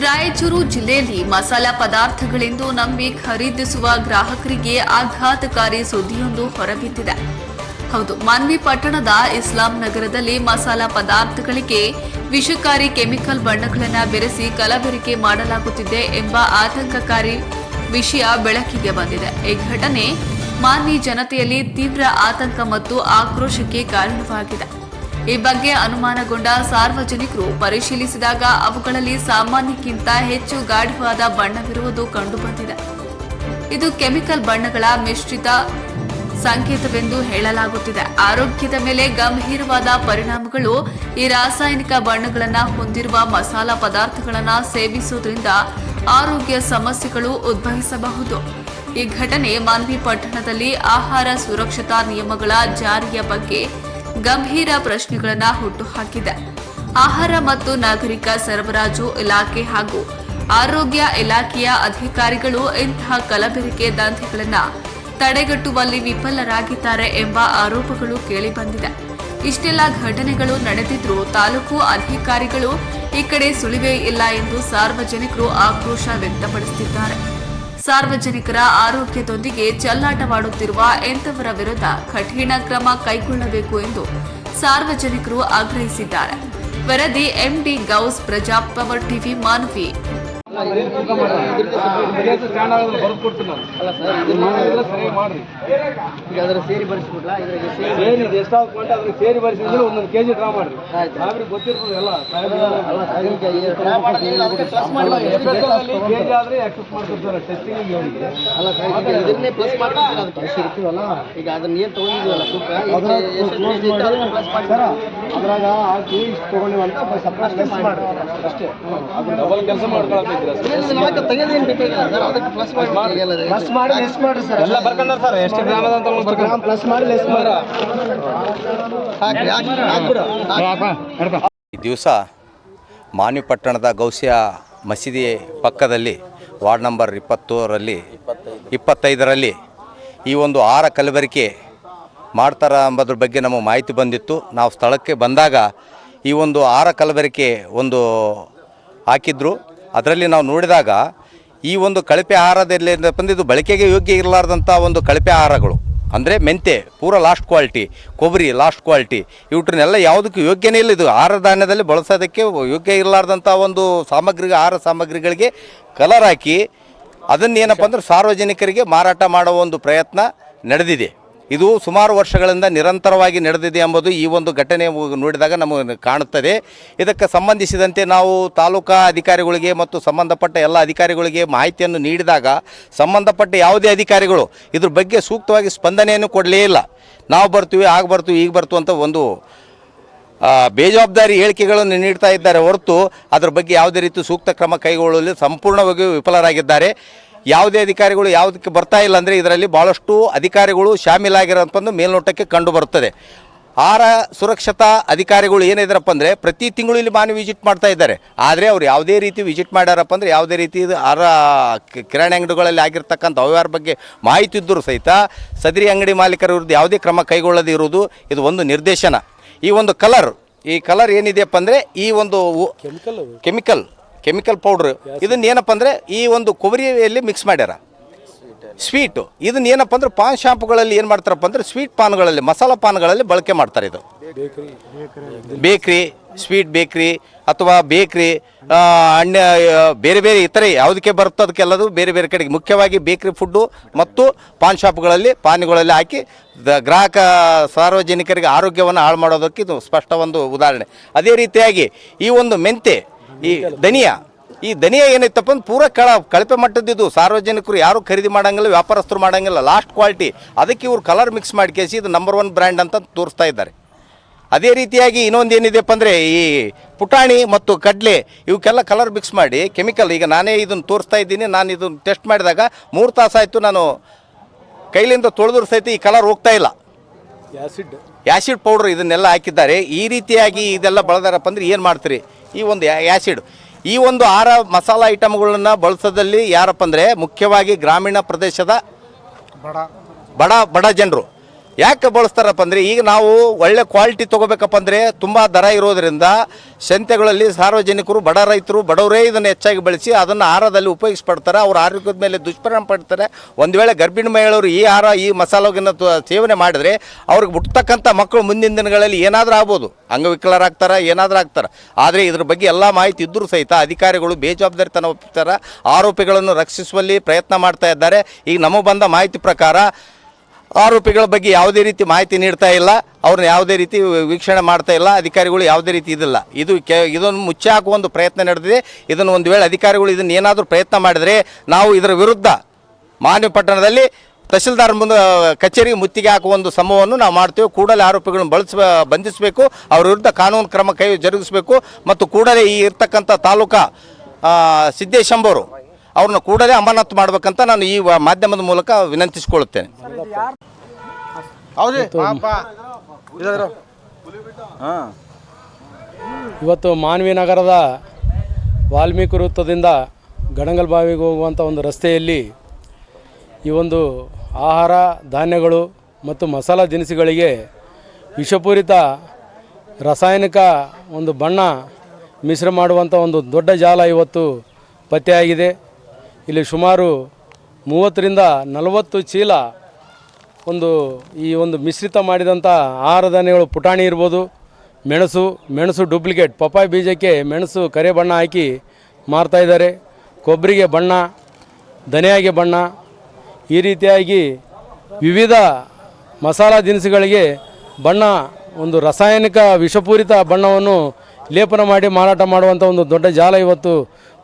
ರಾಯಚೂರು ಜಿಲ್ಲೆಯಲ್ಲಿ ಮಸಾಲ ಪದಾರ್ಥಗಳೆಂದು ನಂಬಿ ಖರೀದಿಸುವ ಗ್ರಾಹಕರಿಗೆ ಆಘಾತಕಾರಿ ಸುದ್ದಿಯೊಂದು ಹೊರಬಿದ್ದಿದೆ. ಹೌದು, ಮಾನ್ವಿ ಪಟ್ಟಣದ ಇಸ್ಲಾಂ ನಗರದಲ್ಲಿ ಮಸಾಲ ಪದಾರ್ಥಗಳಿಗೆ ವಿಷಕಾರಿ ಕೆಮಿಕಲ್ ಬಣ್ಣಗಳನ್ನು ಬೆರೆಸಿ ಕಲಬೆರಕೆ ಮಾಡಲಾಗುತ್ತಿದೆ ಎಂಬ ಆತಂಕಕಾರಿ ವಿಷಯ ಬೆಳಕಿಗೆ ಬಂದಿದೆ. ಈ ಘಟನೆ ಮಾನ್ವಿ ಜನತೆಯಲ್ಲಿ ತೀವ್ರ ಆತಂಕ ಮತ್ತು ಆಕ್ರೋಶಕ್ಕೆ ಕಾರಣವಾಗಿದೆ. ಈ ಬಗ್ಗೆ ಅನುಮಾನಗೊಂಡ ಸಾರ್ವಜನಿಕರು ಪರಿಶೀಲಿಸಿದಾಗ ಅವುಗಳಲ್ಲಿ ಸಾಮಾನ್ಯಕ್ಕಿಂತ ಹೆಚ್ಚು ಗಾಢವಾದ ಬಣ್ಣವಿರುವುದು ಕಂಡುಬಂದಿದೆ. ಇದು ಕೆಮಿಕಲ್ ಬಣ್ಣಗಳ ಮಿಶ್ರಿತ ಸಂಕೇತವೆಂದು ಹೇಳಲಾಗುತ್ತಿದೆ. ಆರೋಗ್ಯದ ಮೇಲೆ ಗಂಭೀರವಾದ ಪರಿಣಾಮಗಳು ಈ ರಾಸಾಯನಿಕ ಬಣ್ಣಗಳನ್ನು ಹೊಂದಿರುವ ಮಸಾಲಾ ಪದಾರ್ಥಗಳನ್ನು ಸೇವಿಸುವುದರಿಂದ ಆರೋಗ್ಯ ಸಮಸ್ಯೆಗಳು ಉದ್ಭವಿಸಬಹುದು. ಈ ಘಟನೆ ಮಾನ್ವಿ ಪಟ್ಟಣದಲ್ಲಿ ಆಹಾರ ಸುರಕ್ಷತಾ ನಿಯಮಗಳ ಜಾರಿಯ ಬಗ್ಗೆ ಗಂಭೀರ ಪ್ರಶ್ನೆಗಳನ್ನು ಹುಟ್ಟುಹಾಕಿದೆ. ಆಹಾರ ಮತ್ತು ನಾಗರಿಕ ಸರಬರಾಜು ಇಲಾಖೆ ಹಾಗೂ ಆರೋಗ್ಯ ಇಲಾಖೆಯ ಅಧಿಕಾರಿಗಳು ಇಂತಹ ಕಲಬೆರಕೆ ದಂಧೆಗಳನ್ನು ತಡೆಗಟ್ಟುವಲ್ಲಿ ವಿಫಲರಾಗಿದ್ದಾರೆ ಎಂಬ ಆರೋಪಗಳು ಕೇಳಿಬಂದಿದೆ. ಇಷ್ಟೆಲ್ಲ ಘಟನೆಗಳು ನಡೆದಿದ್ರೂ ತಾಲೂಕು ಅಧಿಕಾರಿಗಳು ಈ ಕಡೆ ಸುಳಿವೇ ಇಲ್ಲ ಎಂದು ಸಾರ್ವಜನಿಕರು ಆಕ್ರೋಶ ವ್ಯಕ್ತಪಡಿಸುತ್ತಿದ್ದಾರೆ ಸಾರ್ವಜನಿಕರ ಆರೋಗ್ಯದೊಂದಿಗೆ ಚೆಲ್ಲಾಟವಾಡುತ್ತಿರುವ ಎಂಥವರ ವಿರುದ್ಧ ಕಠಿಣ ಕ್ರಮ ಕೈಗೊಳ್ಳಬೇಕು ಎಂದು ಸಾರ್ವಜನಿಕರು ಆಗ್ರಹಿಸಿದ್ದಾರೆ. ವರದಿ MD Gauss Praja Power TV, Manvi. ಈಗ ಅದರ ಸೇರಿ ಬರಿಸ್ಬಿಡ್ಲಾ ಸೇರಿ ಸೇರಿ ಬರಿಸಿದ್ರೆ ಒಂದೊಂದು ಕೆ ಜಿ ಡ್ರಾ ಮಾಡ್ರಿ. ಆಯ್ತು. ಅಲ್ಲ ಸರ್ ಎಷ್ಟು ಇರ್ತೀವಲ್ಲ ಈಗ ಅದನ್ನ ಅದ್ರಾಗ ಹಾಕಿ ಇಷ್ಟು ತೊಗೊಂಡಿವಿ ಅಂತ ಸಪ್ರೇಟ್ ಅಷ್ಟೇ ಡಬಲ್ ಕೆಲಸ ಮಾಡ್ಕೊಳತ್ತಿದ್ದೀರಾ ನಾಲ್ಕು ತೆಗೆದೇನು ಬೇಕಾಗಿಲ್ಲ ಸರ್. ಅದಕ್ಕೆ ಪ್ಲಸ್ ಮಾಡಿ ಎಲ್ಲ ಪ್ಲಸ್ ಮಾಡಿ ಲೆಸ್ ಮಾಡ್ರಿ ಸರ್. ಎಲ್ಲ ಬರ್ಕೊಂಡ್ರ ಸರ್? ಎಷ್ಟು ಗ್ರಾಮ್ ಅದ ಅಂತ ಗ್ರಾಮ್ ಪ್ಲಸ್ ಮಾಡಿ ಲೆಸ್ ಮಾಡಿ ಹಾಕಿ ಹಾಕಿ ಈ ದಿವಸ ಮಾನಿಪಟ್ಟಣದ ಗೌಸಿಯ ಮಸೀದಿ ಪಕ್ಕದಲ್ಲಿ ವಾರ್ಡ್ ನಂಬರ್ ಇಪ್ಪತ್ತೂರಲ್ಲಿ ಇಪ್ಪತ್ತೈದರಲ್ಲಿ ಈ ಒಂದು ಆರ ಕಲಬೆರಕೆ ಮಾಡ್ತಾರ ಎಂಬುದ್ರ ಬಗ್ಗೆ ನಮಗೆ ಮಾಹಿತಿ ಬಂದಿತ್ತು. ನಾವು ಸ್ಥಳಕ್ಕೆ ಬಂದಾಗ ಈ ಒಂದು ಆರ ಕಲಬೆರಕೆ ಒಂದು ಹಾಕಿದ್ರು. ಅದರಲ್ಲಿ ನಾವು ನೋಡಿದಾಗ ಈ ಒಂದು ಕಳಪೆ ಆಹಾರದಲ್ಲಿ ಬಂದಿದ್ದು ಬಳಕೆಗೆ ಯೋಗ್ಯ ಇರಲಾರ್ದಂಥ ಒಂದು ಕಳಪೆ ಆಹಾರಗಳು. ಅಂದರೆ ಮೆಂತೆ, ಪೂರ ಲಾಸ್ಟ್ ಕ್ವಾಲಿಟಿ ಕೊಬ್ಬರಿ ಲಾಸ್ಟ್ ಕ್ವಾಲಿಟಿ ಇವ್ರನ್ನೆಲ್ಲ ಯಾವುದಕ್ಕೂ ಯೋಗ್ಯನೇ ಇಲ್ಲ. ಇದು ಆಹಾರ ಧಾನ್ಯದಲ್ಲಿ ಬಳಸೋದಕ್ಕೆ ಯೋಗ್ಯ ಇರಲಾರ್ದಂಥ ಒಂದು ಸಾಮಗ್ರಿ ಆಹಾರ ಸಾಮಗ್ರಿಗಳಿಗೆ ಕಲರ್ ಹಾಕಿ ಅದನ್ನೇನಪ್ಪ ಅಂದ್ರೆ ಸಾರ್ವಜನಿಕರಿಗೆ ಮಾರಾಟ ಮಾಡುವ ಒಂದು ಪ್ರಯತ್ನ ನಡೆದಿದೆ. ಇದು ಸುಮಾರು ವರ್ಷಗಳಿಂದ ನಿರಂತರವಾಗಿ ನಡೆದಿದೆ ಎಂಬುದು ಈ ಒಂದು ಘಟನೆ ನೋಡಿದಾಗ ನಮಗೆ ಕಾಣುತ್ತದೆ. ಇದಕ್ಕೆ ಸಂಬಂಧಿಸಿದಂತೆ ನಾವು ತಾಲೂಕಾ ಅಧಿಕಾರಿಗಳಿಗೆ ಮತ್ತು ಸಂಬಂಧಪಟ್ಟ ಎಲ್ಲ ಅಧಿಕಾರಿಗಳಿಗೆ ಮಾಹಿತಿಯನ್ನು ನೀಡಿದಾಗ ಸಂಬಂಧಪಟ್ಟ ಯಾವುದೇ ಅಧಿಕಾರಿಗಳು ಇದ್ರ ಬಗ್ಗೆ ಸೂಕ್ತವಾಗಿ ಸ್ಪಂದನೆಯನ್ನು ಕೊಡಲೇ ಇಲ್ಲ. ನಾವು ಬರ್ತೀವಿ, ಆಗ ಬರ್ತೀವಿ, ಈಗ ಬರ್ತು ಅಂತ ಒಂದು ಬೇಜವಾಬ್ದಾರಿ ಹೇಳಿಕೆಗಳನ್ನು ನೀಡ್ತಾ ಇದ್ದಾರೆ ಹೊರತು ಅದರ ಬಗ್ಗೆ ಯಾವುದೇ ರೀತಿ ಸೂಕ್ತ ಕ್ರಮ ಕೈಗೊಳ್ಳಲು ಸಂಪೂರ್ಣವಾಗಿ ವಿಫಲರಾಗಿದ್ದಾರೆ. ಯಾವುದೇ ಅಧಿಕಾರಿಗಳು ಯಾವುದಕ್ಕೆ ಬರ್ತಾ ಇಲ್ಲ ಅಂದರೆ ಇದರಲ್ಲಿ ಭಾಳಷ್ಟು ಅಧಿಕಾರಿಗಳು ಶಾಮೀಲಾಗಿರೋಂಥ ಮೇಲ್ನೋಟಕ್ಕೆ ಕಂಡು ಬರುತ್ತದೆ. ಆಹಾರ ಸುರಕ್ಷತಾ ಅಧಿಕಾರಿಗಳು ಏನಿದಾರಪ್ಪ ಅಂದರೆ ಪ್ರತಿ ತಿಂಗಳು ಇಲ್ಲಿ ಮಾನ್ಯ ವಿಸಿಟ್ ಮಾಡ್ತಾ ಇದ್ದಾರೆ. ಆದರೆ ಅವ್ರು ಯಾವುದೇ ರೀತಿ ವಿಸಿಟ್ ಮಾಡ್ಯಾರಪ್ಪ ಅಂದರೆ ಯಾವುದೇ ರೀತಿ ಆರ ಕಿರಾಣಿ ಅಂಗಡಿಗಳಲ್ಲಿ ಆಗಿರ್ತಕ್ಕಂಥ ಅವ್ಯವಹಾರ ಬಗ್ಗೆ ಮಾಹಿತಿ ಇದ್ದರೂ ಸಹಿತ ಸದರಿ ಅಂಗಡಿ ಮಾಲೀಕರ ವಿರುದ್ಧ ಯಾವುದೇ ಕ್ರಮ ಕೈಗೊಳ್ಳದೇ ಇರುವುದು ಇದು ಒಂದು ನಿರ್ದೇಶನ. ಈ ಒಂದು ಕಲರ್ ಈ ಕಲರ್ ಏನಿದೆಯಪ್ಪ ಅಂದರೆ ಈ ಒಂದು ಕೆಮಿಕಲ್ ಕೆಮಿಕಲ್ ಪೌಡ್ರ್ ಇದನ್ನ ಏನಪ್ಪ ಅಂದರೆ ಈ ಒಂದು ಕೊಬ್ಬರಿಯಲ್ಲಿ ಮಿಕ್ಸ್ ಮಾಡ್ಯಾರ. ಸ್ವೀಟು ಇದನ್ನ ಏನಪ್ಪ ಅಂದ್ರೆ ಪಾನ್ ಶಾಪ್ಗಳಲ್ಲಿ ಏನು ಮಾಡ್ತಾರಪ್ಪ ಅಂದ್ರೆ ಸ್ವೀಟ್ ಪಾನ್ಗಳಲ್ಲಿ ಮಸಾಲ ಪಾನ್ಗಳಲ್ಲಿ ಬಳಕೆ ಮಾಡ್ತಾರೆ ಇದು. ಬೇಕ್ರಿ. ಸ್ವೀಟ್ ಬೇಕ್ರಿ ಅಥವಾ ಬೇಕ್ರಿ ಅಣ್ಣ ಬೇರೆ ಬೇರೆ ಇತರೆ ಯಾವುದಕ್ಕೆ ಬರುತ್ತೋ ಅದಕ್ಕೆಲ್ಲದು ಬೇರೆ ಬೇರೆ ಕಡೆಗೆ. ಮುಖ್ಯವಾಗಿ ಬೇಕ್ರಿ ಫುಡ್ಡು ಮತ್ತು ಪಾನ್ ಶಾಪ್ಗಳಲ್ಲಿ ಪಾನಿಗಳಲ್ಲಿ ಹಾಕಿ ಗ್ರಾಹಕ ಸಾರ್ವಜನಿಕರಿಗೆ ಆರೋಗ್ಯವನ್ನು ಹಾಳು ಮಾಡೋದಕ್ಕೆ ಇದು ಸ್ಪಷ್ಟ ಒಂದು ಉದಾಹರಣೆ. ಅದೇ ರೀತಿಯಾಗಿ ಈ ಒಂದು ಮೆಂತೆ ಈ ಧನಿಯಾ ಈ ಧನಿಯಾ ಏನೈತಪ್ಪ ಅಂದ್ರೆ ಪೂರ ಕಳ, ಕಳಪೆ ಮಟ್ಟದಿದ್ದು ಸಾರ್ವಜನಿಕರು ಯಾರು ಖರೀದಿ ಮಾಡಂಗಿಲ್ಲ, ವ್ಯಾಪಾರಸ್ಥರು ಮಾಡಂಗಿಲ್ಲ. ಲಾಸ್ಟ್ ಕ್ವಾಲಿಟಿ ಅದಕ್ಕೆ ಇವ್ರು ಕಲರ್ ಮಿಕ್ಸ್ ಮಾಡಿ ಕೇಸಿ ಇದು ನಂಬರ್ ಒನ್ ಬ್ರ್ಯಾಂಡ್ ಅಂತ ತೋರಿಸ್ತಾ ಇದ್ದಾರೆ. ಅದೇ ರೀತಿಯಾಗಿ ಇನ್ನೊಂದು ಏನಿದೆಪ್ಪ ಅಂದರೆ ಈ ಪುಟಾಣಿ ಮತ್ತು ಕಡಲೆ, ಇವಕ್ಕೆಲ್ಲ ಕಲರ್ ಮಿಕ್ಸ್ ಮಾಡಿ ಕೆಮಿಕಲ್ ಈಗ ನಾನೇ ಇದನ್ನು ತೋರಿಸ್ತಾ ಇದ್ದೀನಿ. ನಾನು ಇದನ್ನು ಟೆಸ್ಟ್ ಮಾಡಿದಾಗ ಮೂರು ತಾಸಾಯಿತು ನಾನು ಕೈಲಿಂದ ತೊಳೆದ್ರು ಸಹಿತ ಈ ಕಲರ್ ಹೋಗ್ತಾ ಇಲ್ಲ. ಆ್ಯಸಿಡ್ ಆ್ಯಸಿಡ್ ಪೌಡ್ರ್ ಇದನ್ನೆಲ್ಲ ಹಾಕಿದ್ದಾರೆ. ಈ ರೀತಿಯಾಗಿ ಇದೆಲ್ಲ ಬಳದಾರಪ್ಪ ಅಂದ್ರೆ ಏನು ಮಾಡ್ತೀರಿ? ಈ ಒಂದು ಆ್ಯಸಿಡ್ ಈ ಒಂದು ಆಹಾರ ಮಸಾಲ ಐಟಮ್ಗಳನ್ನು ಬಳಸೋದಲ್ಲಿ ಯಾರಪ್ಪ ಅಂದರೆ ಮುಖ್ಯವಾಗಿ ಗ್ರಾಮೀಣ ಪ್ರದೇಶದ ಬಡ ಬಡ ಜನರು. ಯಾಕೆ ಬಳಸ್ತಾರಪ್ಪ ಅಂದರೆ ಈಗ ನಾವು ಒಳ್ಳೆ ಕ್ವಾಲಿಟಿ ತೊಗೋಬೇಕಪ್ಪ ಅಂದರೆ ತುಂಬ ದರ ಇರೋದರಿಂದ ಸಂತೆಗಳಲ್ಲಿ ಸಾರ್ವಜನಿಕರು, ಬಡ ರೈತರು, ಬಡವರೇ ಇದನ್ನು ಹೆಚ್ಚಾಗಿ ಬಳಸಿ ಅದನ್ನು ಆಹಾರದಲ್ಲಿ ಉಪಯೋಗಿಸ್ಪಡ್ತಾರೆ ಅವ್ರ ಆರೋಗ್ಯದ ಮೇಲೆ ದುಷ್ಪರಿಣಾಮ ಪಡ್ತಾರೆ. ಒಂದು ವೇಳೆ ಗರ್ಭಿಣಿ ಮಹಿಳೆಯರು ಈ ಆಹಾರ, ಈ ಮಸಾಲೋಗಿನ ಸೇವನೆ ಮಾಡಿದರೆ ಅವ್ರಿಗೆ ಹುಟ್ಟತಕ್ಕಂಥ ಮಕ್ಕಳು ಮುಂದಿನ ದಿನಗಳಲ್ಲಿ ಏನಾದರೂ ಆಗ್ಬೋದು. ಅಂಗವಿಕಲರಾಗ್ತಾರೆ ಏನಾದರೂ ಆಗ್ತಾರೆ. ಆದರೆ ಇದ್ರ ಬಗ್ಗೆ ಎಲ್ಲ ಮಾಹಿತಿ ಇದ್ದರೂ ಸಹಿತ ಅಧಿಕಾರಿಗಳು ಬೇಜವಾಬ್ದಾರಿತನ ಒಪ್ಪಿಸ್ತಾರೆ ಆರೋಪಿಗಳನ್ನು ರಕ್ಷಿಸುವಲ್ಲಿ ಪ್ರಯತ್ನ ಮಾಡ್ತಾ ಇದ್ದಾರೆ. ಈಗ ನಮಗೆ ಬಂದ ಮಾಹಿತಿ ಪ್ರಕಾರ ಆರೋಪಿಗಳ ಬಗ್ಗೆ ಯಾವುದೇ ರೀತಿ ಮಾಹಿತಿ ನೀಡ್ತಾ ಇಲ್ಲ. ಅವ್ರನ್ನ ಯಾವುದೇ ರೀತಿ ವೀಕ್ಷಣೆ ಮಾಡ್ತಾ ಇಲ್ಲ. ಅಧಿಕಾರಿಗಳು ಯಾವುದೇ ರೀತಿ ಇದಿಲ್ಲ. ಇದು ಕೆ ಇದನ್ನು ಮುಚ್ಚಿ ಹಾಕುವ ಒಂದು ಪ್ರಯತ್ನ ನಡೆದಿದೆ. ಇದನ್ನು ಒಂದು ವೇಳೆ ಅಧಿಕಾರಿಗಳು ಇದನ್ನು ಏನಾದರೂ ಪ್ರಯತ್ನ ಮಾಡಿದರೆ ನಾವು ಇದರ ವಿರುದ್ಧ ಮಾನ್ಯ ಪಟ್ಟಣದಲ್ಲಿ ತಹಸೀಲ್ದಾರ್ ಮುಂದೆ ಕಚೇರಿಗೆ ಮುತ್ತಿಗೆ ಹಾಕುವ ಒಂದು ಸಮೂಹವನ್ನು ನಾವು ಮಾಡ್ತೇವೆ. ಕೂಡಲೇ ಆರೋಪಿಗಳನ್ನು ಬಳಸ ಬಂಧಿಸಬೇಕು. ಅವ್ರ ವಿರುದ್ಧ ಕಾನೂನು ಕ್ರಮ ಕೈ ಜರುಗಿಸಬೇಕು. ಮತ್ತು ಕೂಡಲೇ ಈ ಇರ್ತಕ್ಕಂಥ ತಾಲೂಕಾ ಆ, ಸಿದ್ದೇಶ್ ಎಂಬವರು ಅವ್ರನ್ನ ಕೂಡಲೇ ಅಮಾನತು ಮಾಡ್ಬೇಕಂತ ನಾನು ಈ ವ- ಮಾಧ್ಯಮದ ಮೂಲಕ ವಿನಂತಿಸಿಕೊಳ್ಳುತ್ತೇನೆ ಇವತ್ತು ಮಾನ್ವಿ ನಗರದ ವಾಲ್ಮೀಕಿ ವೃತ್ತದಿಂದ ಗಣಗಲ್ ಬಾವಿಗೆ ಹೋಗುವಂಥ ಒಂದು ರಸ್ತೆಯಲ್ಲಿ ಈ ಒಂದು ಆಹಾರ ಧಾನ್ಯಗಳು ಮತ್ತು ಮಸಾಲ ದಿನಸಿಗಳಿಗೆ ವಿಷಪೂರಿತ ರಾಸಾಯನಿಕ ಒಂದು ಬಣ್ಣ ಮಿಶ್ರ ಮಾಡುವಂಥ ಒಂದು ದೊಡ್ಡ ಜಾಲ ಇವತ್ತು ಪತ್ತೆಯಾಗಿದೆ. ಇಲ್ಲಿ ಸುಮಾರು ಮೂವತ್ತರಿಂದ ನಲವತ್ತು ಚೀಲ ಒಂದು ಈ ಒಂದು ಮಿಶ್ರಿತ ಮಾಡಿದಂಥ ಆಹಾರ ಧಾನ್ಯಗಳು ಪುಟಾಣಿ ಇರ್ಬೋದು, ಮೆಣಸು ಮೆಣಸು ಡೂಪ್ಲಿಕೇಟ್ ಪಪ್ಪಾಯಿ ಬೀಜಕ್ಕೆ ಮೆಣಸು ಕರೆ ಬಣ್ಣ ಹಾಕಿ ಮಾರ್ತಾಯಿದ್ದಾರೆ ಕೊಬ್ಬರಿಗೆ ಬಣ್ಣ, ಧನಿಯಾಗೆ ಬಣ್ಣ. ಈ ರೀತಿಯಾಗಿ ವಿವಿಧ ಮಸಾಲ ದಿನಸುಗಳಿಗೆ ಬಣ್ಣ, ಒಂದು ರಾಸಾಯನಿಕ ವಿಷಪೂರಿತ ಬಣ್ಣವನ್ನು ಲೇಪನ ಮಾಡಿ ಮಾರಾಟ ಮಾಡುವಂಥ ಒಂದು ದೊಡ್ಡ ಜಾಲ ಇವತ್ತು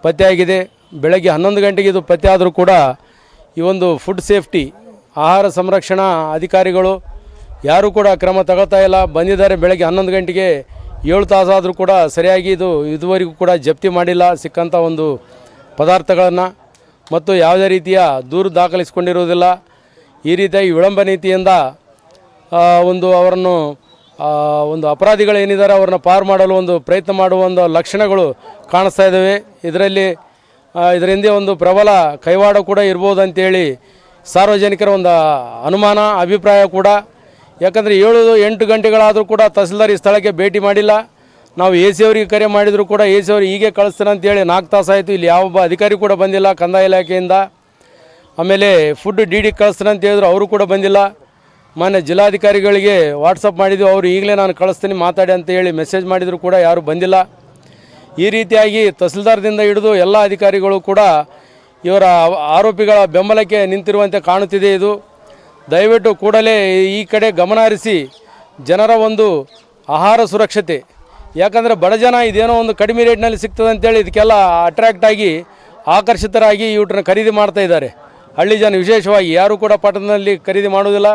ಪತ್ತೆಯಾಗಿದೆ. ಬೆಳಗ್ಗೆ ಹನ್ನೊಂದು ಗಂಟೆಗೆ ಇದು ಪತ್ತೆ ಆದರೂ ಕೂಡ ಈ ಒಂದು ಫುಡ್ ಸೇಫ್ಟಿ ಆಹಾರ ಸಂರಕ್ಷಣಾ ಅಧಿಕಾರಿಗಳು ಯಾರೂ ಕೂಡ ಕ್ರಮ ತಗೋತಾ ಇಲ್ಲ. ಬಂದಿದ್ದಾರೆ ಬೆಳಗ್ಗೆ ಹನ್ನೊಂದು ಗಂಟೆಗೆ. ಏಳು ತಾಸಾದರೂ ಕೂಡ ಸರಿಯಾಗಿ ಇದು ಇದುವರೆಗೂ ಕೂಡ ಜಪ್ತಿ ಮಾಡಿಲ್ಲ. ಸಿಕ್ಕಂಥ ಒಂದು ಪದಾರ್ಥಗಳನ್ನು. ಮತ್ತು ಯಾವುದೇ ರೀತಿಯ ದೂರು ದಾಖಲಿಸಿಕೊಂಡಿರುವುದಿಲ್ಲ. ಈ ರೀತಿಯಾಗಿ ವಿಳಂಬ ನೀತಿಯಿಂದ ಒಂದು ಅವರನ್ನು ಒಂದು ಅಪರಾಧಿಗಳೇನಿದ್ದಾರೆ ಅವ್ರನ್ನ ಪಾರು ಮಾಡಲು ಒಂದು ಪ್ರಯತ್ನ ಮಾಡುವ ಒಂದು ಲಕ್ಷಣಗಳು ಕಾಣಿಸ್ತಾ ಇದ್ದಾವೆ. ಇದರಲ್ಲಿ ಇದರ ಹಿಂದೆ ಒಂದು ಪ್ರಬಲ ಕೈವಾಡ ಕೂಡ ಇರ್ಬೋದು ಅಂತೇಳಿ ಸಾರ್ವಜನಿಕರ ಒಂದು ಅನುಮಾನ, ಅಭಿಪ್ರಾಯ ಕೂಡ. ಯಾಕಂದರೆ ಏಳು, ಎಂಟು ಗಂಟೆಗಳಾದರೂ ಕೂಡ ತಹಸೀಲ್ದಾರ್ ಈ ಸ್ಥಳಕ್ಕೆ ಭೇಟಿ ಮಾಡಿಲ್ಲ. ನಾವು ಎ ಸಿ ಅವರಿಗೆ ಕರೆ ಮಾಡಿದರೂ ಕೂಡ ಎ ಸಿ ಅವ್ರಿಗೆ ಹೀಗೆ ಕಳಿಸ್ತಾರೆ ಅಂತೇಳಿ ನಾಲ್ಕು ತಾಸು ಆಯಿತು. ಇಲ್ಲಿ ಯಾವೊಬ್ಬ ಅಧಿಕಾರಿ ಕೂಡ ಬಂದಿಲ್ಲ ಕಂದಾಯ ಇಲಾಖೆಯಿಂದ. ಆಮೇಲೆ ಫುಡ್ ಡಿ ಡಿ ಕಳಿಸ್ತಾರೆ ಅಂತ ಹೇಳಿದ್ರು, ಅವರು ಕೂಡ ಬಂದಿಲ್ಲ. ಮಾನ್ಯ ಜಿಲ್ಲಾಧಿಕಾರಿಗಳಿಗೆ ವಾಟ್ಸಪ್ ಮಾಡಿದ್ವಿ, ಅವರು ಈಗಲೇ ನಾನು ಕಳಿಸ್ತೀನಿ, ಮಾತಾಡಿ ಅಂತ ಹೇಳಿ ಮೆಸೇಜ್ ಮಾಡಿದರೂ ಕೂಡ ಯಾರೂ ಬಂದಿಲ್ಲ. ಈ ರೀತಿಯಾಗಿ ತಹಸೀಲ್ದಾರ್ದಿಂದ ಹಿಡಿದು ಎಲ್ಲ ಅಧಿಕಾರಿಗಳು ಕೂಡ ಇವರ ಆರೋಪಿಗಳ ಬೆಂಬಲಕ್ಕೆ ನಿಂತಿರುವಂತೆ ಕಾಣುತ್ತಿದೆ ಇದು. ದಯವಿಟ್ಟು ಕೂಡಲೇ ಈ ಕಡೆ ಗಮನ ಹರಿಸಿ ಜನರ ಒಂದು ಆಹಾರ ಸುರಕ್ಷತೆ. ಯಾಕಂದರೆ ಬಡ ಜನ ಇದೇನೋ ಒಂದು ಕಡಿಮೆ ರೇಟ್ನಲ್ಲಿ ಸಿಗ್ತದೆ ಅಂತೇಳಿ ಇದಕ್ಕೆಲ್ಲ ಅಟ್ರ್ಯಾಕ್ಟ್ ಆಗಿ ಆಕರ್ಷಿತರಾಗಿ ಇವ್ರನ್ನ ಖರೀದಿ ಮಾಡ್ತಾ ಇದ್ದಾರೆ. ಹಳ್ಳಿ ಜನ ವಿಶೇಷವಾಗಿ ಯಾರೂ ಕೂಡ ಪಟ್ಟಣದಲ್ಲಿ ಖರೀದಿ ಮಾಡುವುದಿಲ್ಲ.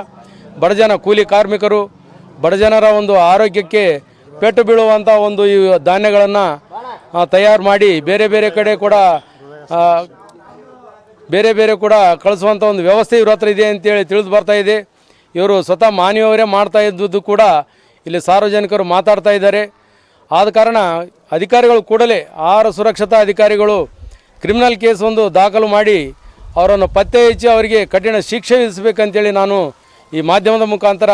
ಬಡ ಜನ ಕೂಲಿ ಕಾರ್ಮಿಕರು, ಬಡ ಜನರ ಒಂದು ಆರೋಗ್ಯಕ್ಕೆ ಪೆಟ್ಟು ಬೀಳುವಂಥ ಒಂದು ಈ ಧಾನ್ಯಗಳನ್ನು ತಯಾರು ಮಾಡಿ ಬೇರೆ ಬೇರೆ ಕಡೆ ಕೂಡ ಬೇರೆ ಬೇರೆ ಕೂಡ ಕಳಿಸುವಂಥ ಒಂದು ವ್ಯವಸ್ಥೆ ಇವ್ರ ಹತ್ರ ಇದೆ ಅಂತೇಳಿ ತಿಳಿದು ಬರ್ತಾ ಇದೆ. ಇವರು ಸ್ವತಃ ಮಾನವರೇ ಮಾಡ್ತಾ ಇದ್ದದ್ದು ಕೂಡ ಇಲ್ಲಿ ಸಾರ್ವಜನಿಕರು ಮಾತಾಡ್ತಾ ಇದ್ದಾರೆ. ಆದ ಕಾರಣ ಅಧಿಕಾರಿಗಳು ಕೂಡಲೇ ಆಹಾರ ಸುರಕ್ಷತಾ ಅಧಿಕಾರಿಗಳು ಕ್ರಿಮಿನಲ್ ಕೇಸ್ ಒಂದು ದಾಖಲು ಮಾಡಿ ಅವರನ್ನು ಪತ್ತೆ ಹಚ್ಚಿ ಅವರಿಗೆ ಕಠಿಣ ಶಿಕ್ಷೆ ವಿಧಿಸಬೇಕಂತೇಳಿ ನಾನು ಈ ಮಾಧ್ಯಮದ ಮುಖಾಂತರ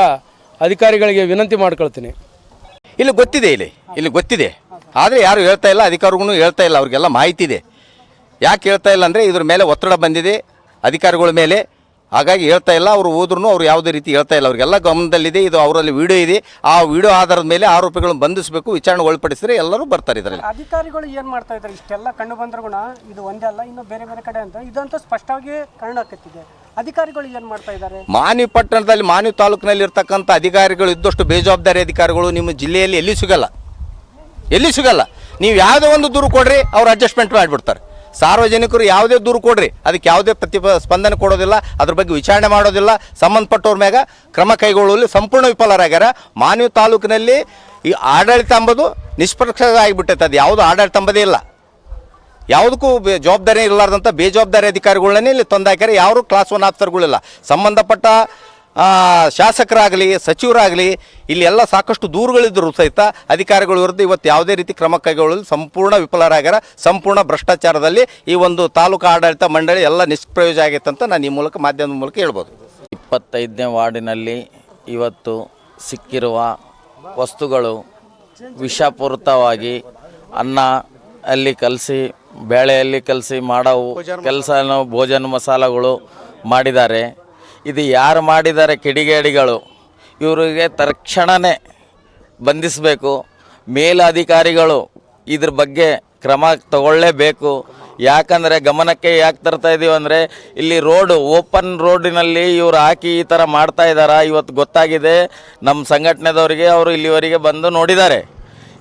ಅಧಿಕಾರಿಗಳಿಗೆ ವಿನಂತಿ ಮಾಡ್ಕೊಳ್ತೀನಿ. ಇಲ್ಲಿ ಗೊತ್ತಿದೆ ಇಲ್ಲಿ. ಇಲ್ಲಿ ಗೊತ್ತಿದೆ. ಆದರೆ ಯಾರು ಹೇಳ್ತಾ ಇಲ್ಲ ಅಧಿಕಾರಿಗೂ ಹೇಳ್ತಾ ಇಲ್ಲ ಅವ್ರಿಗೆಲ್ಲ ಮಾಹಿತಿ ಇದೆ. ಯಾಕೆ ಹೇಳ್ತಾ ಇಲ್ಲ ಅಂದರೆ ಇದ್ರ ಮೇಲೆ ಒತ್ತಡ ಬಂದಿದೆ ಅಧಿಕಾರಿಗಳ ಮೇಲೆ. ಹಾಗಾಗಿ ಹೇಳ್ತಾ ಇಲ್ಲ ಅವರು ಹೋದ್ರೂ ಅವ್ರು ಯಾವುದೇ ರೀತಿ ಹೇಳ್ತಾ ಇಲ್ಲ. ಅವ್ರಿಗೆಲ್ಲ ಗಮನದಲ್ಲಿದೆ ಇದು ಅವರಲ್ಲಿ ವಿಡಿಯೋ ಇದೆ. ಆ ವಿಡಿಯೋ ಆಧಾರದ ಮೇಲೆ ಆರೋಪಿಗಳನ್ನು ಬಂಧಿಸಬೇಕು ವಿಚಾರಣೆ ಒಳಪಡಿಸಿದ್ರೆ ಎಲ್ಲರೂ ಬರ್ತಾರೆ ಇದರಲ್ಲಿ. ಅಧಿಕಾರಿಗಳು ಏನು ಮಾಡ್ತಾ ಇದ್ದಾರೆ ಇಷ್ಟೆಲ್ಲ ಕಂಡು ಬಂದ್ರು ಗುಣ ಇದು ಒಂದೇ ಅಲ್ಲ ಇನ್ನು ಬೇರೆ ಬೇರೆ ಕಡೆ ಅಂತ. ಇದಂತೂ ಸ್ಪಷ್ಟವಾಗಿ ಕಾರಣಕತ್ತಿದೆ ಅಧಿಕಾರಿಗಳು ಏನು ಮಾಡ್ತಾ ಇದ್ದಾರೆ? ಮಾನಿ ಪಟ್ಟಣದಲ್ಲಿ ಮಾನಿ ತಾಲೂಕಿನಲ್ಲಿ ಇರ್ತಕ್ಕಂಥ ಅಧಿಕಾರಿಗಳು ಇದ್ದಷ್ಟು ಬೇಜವಾಬ್ದಾರಿ ಅಧಿಕಾರಿಗಳು ನಿಮ್ಮ ಜಿಲ್ಲೆಯಲ್ಲಿ ಎಲ್ಲಿ ಸಿಗಲ್ಲ. ಎಲ್ಲಿ ಸಿಗಲ್ಲ. ನೀವು ಯಾವುದೇ ಒಂದು ದೂರು ಕೊಡ್ರಿ, ಅವ್ರು ಅಡ್ಜಸ್ಟ್ಮೆಂಟ್ ಮಾಡಿಬಿಡ್ತಾರೆ. ಸಾರ್ವಜನಿಕರು ಯಾವುದೇ ದೂರು ಕೊಡ್ರಿ, ಅದಕ್ಕೆ ಯಾವುದೇ ಪ್ರತಿಪ ಸ್ಪಂದನೆ ಕೊಡೋದಿಲ್ಲ, ಅದ್ರ ಬಗ್ಗೆ ವಿಚಾರಣೆ ಮಾಡೋದಿಲ್ಲ. ಸಂಬಂಧಪಟ್ಟವ್ರ ಮ್ಯಾಗ ಕ್ರಮ ಕೈಗೊಳ್ಳುವಲ್ಲಿ ಸಂಪೂರ್ಣ ವಿಫಲರಾಗ್ಯಾರ. ಮಾನ್ಯ ತಾಲೂಕಿನಲ್ಲಿ ಈ ಆಡಳಿತ ಅಂಬೋದು ನಿಷ್ಪಕ್ಷ ಆಗಿಬಿಟ್ಟೈತೆ ಅದು ಯಾವುದು ಆಡಳಿತ ಅಂಬದೇ ಇಲ್ಲ. ಯಾವುದಕ್ಕೂ ಜವಾಬ್ದಾರಿ ಇರಲಾರ್ದಂಥ ಬೇಜವಾಬ್ದಾರಿ ಅಧಿಕಾರಿಗಳನ್ನೇ ಇಲ್ಲಿ ತಂದಾಕ್ಯಾರೆ ಯಾರು ಕ್ಲಾಸ್ ಒನ್ ಆಫೀಸರ್ಗಳಿಲ್ಲ ಸಂಬಂಧಪಟ್ಟ ಶಾಸಕರಾಗಲಿ, ಸಚಿವರಾಗಲಿ, ಇಲ್ಲಿ ಎಲ್ಲ ಸಾಕಷ್ಟು ದೂರುಗಳಿದ್ದರೂ ಸಹಿತ ಅಧಿಕಾರಿಗಳ ವಿರುದ್ಧ ಇವತ್ತು ಯಾವುದೇ ರೀತಿ ಕ್ರಮ ಕೈಗೊಳ್ಳಲು ಸಂಪೂರ್ಣ ವಿಫಲರಾಗ್ಯಾರ. ಸಂಪೂರ್ಣ ಭ್ರಷ್ಟಾಚಾರದಲ್ಲಿ ಈ ಒಂದು ತಾಲೂಕು ಆಡಳಿತ ಮಂಡಳಿ ಎಲ್ಲ ನಿಷ್ಪ್ರಯೋಜ ಆಗೈತೆ ಅಂತ ನಾನು ಈ ಮೂಲಕ ಮಾಧ್ಯಮದ ಮೂಲಕ ಹೇಳ್ಬೋದು. ಇಪ್ಪತ್ತೈದನೇ ವಾರ್ಡಿನಲ್ಲಿ ಇವತ್ತು ಸಿಕ್ಕಿರುವ ವಸ್ತುಗಳು ವಿಷಪೂರಿತವಾಗಿ ಅನ್ನ ಅಲ್ಲಿ ಕಲಸಿ, ಬೇಳೆಯಲ್ಲಿ ಕಲಸಿ ಮಾಡವು ಕೆಲಸ, ಭೋಜನ ಮಸಾಲಗಳು ಮಾಡಿದ್ದಾರೆ. ಇದು ಯಾರು ಮಾಡಿದ್ದಾರೆ ಕಿಡಿಗೇಡಿಗಳು, ಇವರಿಗೆ ತಕ್ಷಣವೇ ಬಂಧಿಸಬೇಕು. ಮೇಲಧಿಕಾರಿಗಳು ಇದ್ರ ಬಗ್ಗೆ ಕ್ರಮ ತಗೊಳ್ಳೇಬೇಕು. ಯಾಕಂದರೆ ಗಮನಕ್ಕೆ ಯಾಕೆ ತರ್ತಾ ಇದೀವಿ ಅಂದರೆ, ಇಲ್ಲಿ ರೋಡು, ಓಪನ್ ರೋಡಿನಲ್ಲಿ ಇವರು ಹಾಕಿ ಈ ಥರ ಮಾಡ್ತಾ ಇದ್ದಾರಾ, ಇವತ್ತು ಗೊತ್ತಾಗಿದೆ. ನಮ್ಮ ಸಂಘಟನೆದವರಿಗೆ ಅವರು ಇಲ್ಲಿವರೆಗೆ ಬಂದು ನೋಡಿದ್ದಾರೆ.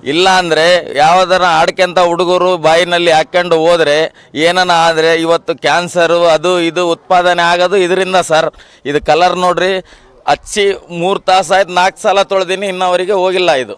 ಇಲ್ಲ ಅಂದರೆ ಯಾವ್ದಾರ ಆಡ್ಕೆಂತ ಹುಡುಗರು ಬಾಯಿನಲ್ಲಿ ಹಾಕ್ಕೊಂಡು ಹೋದರೆ ಏನನ ಆದರೆ ಇವತ್ತು ಕ್ಯಾನ್ಸರು ಅದು ಇದು ಉತ್ಪಾದನೆ ಆಗೋದು ಇದರಿಂದ ಸರ್ ಇದು ಕಲರ್ ನೋಡ್ರಿ ಹಚ್ಚಿ ಮೂರು ತಾಸು ಆಯ್ತು ನಾಲ್ಕು ಸಲ ತೊಳೆದೀನಿ, ಇನ್ನವರಿಗೆ ಹೋಗಿಲ್ಲ ಇದು.